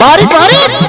বাড়ি বাড়ি।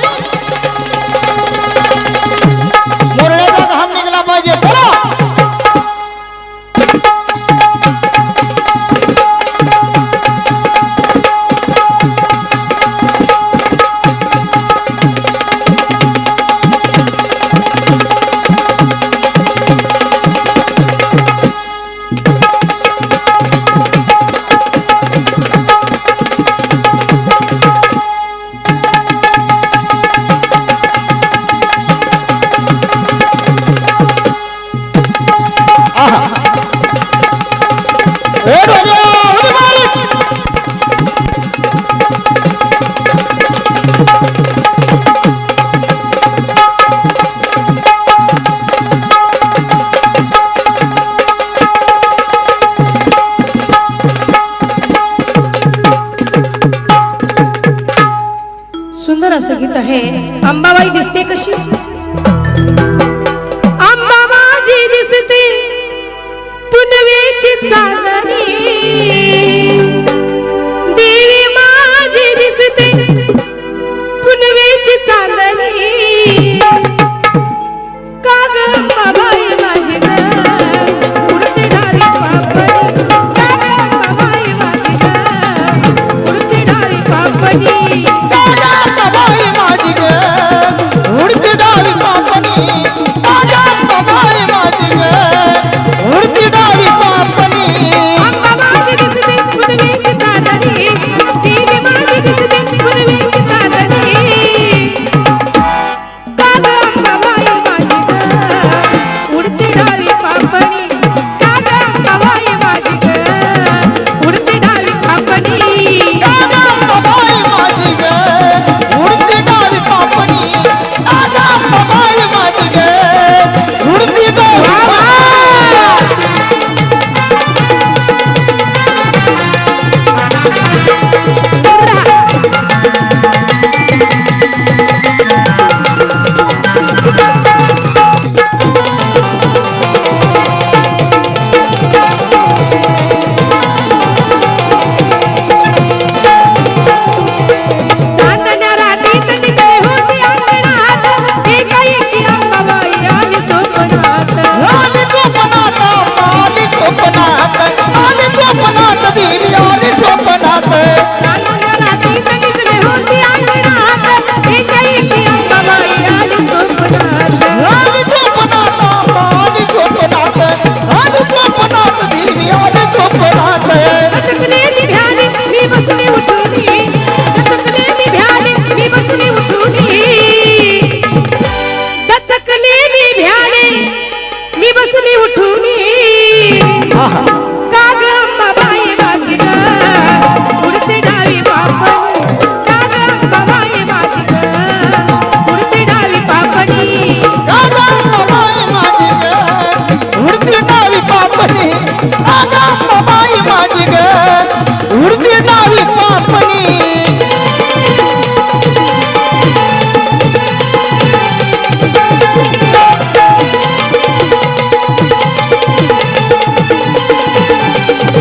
हे अंबाबाई दिसते कशी? अंबा माझी दिसते. पुनवेची चांदणी देवी माझी दिसते. पुनवेची चांदणी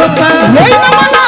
roupa. E aí.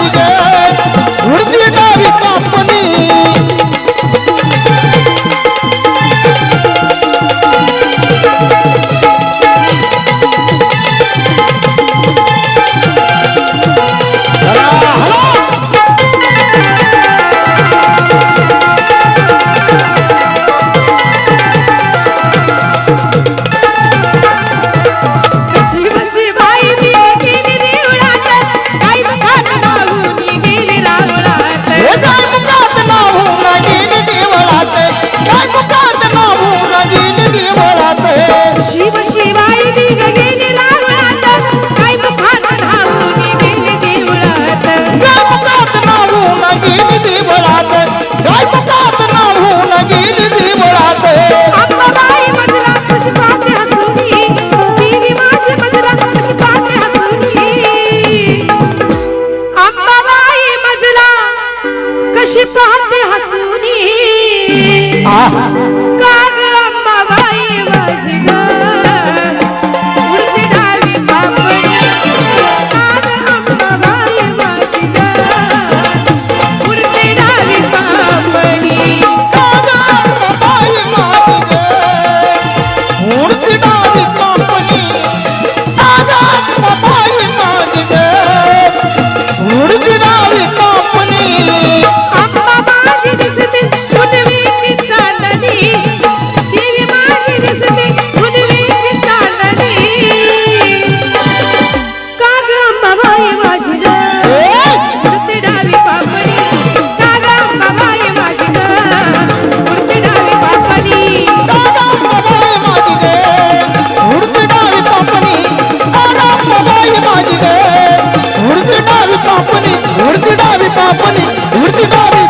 Ambabai ha. அப்பனி விடுத்துட்டாரு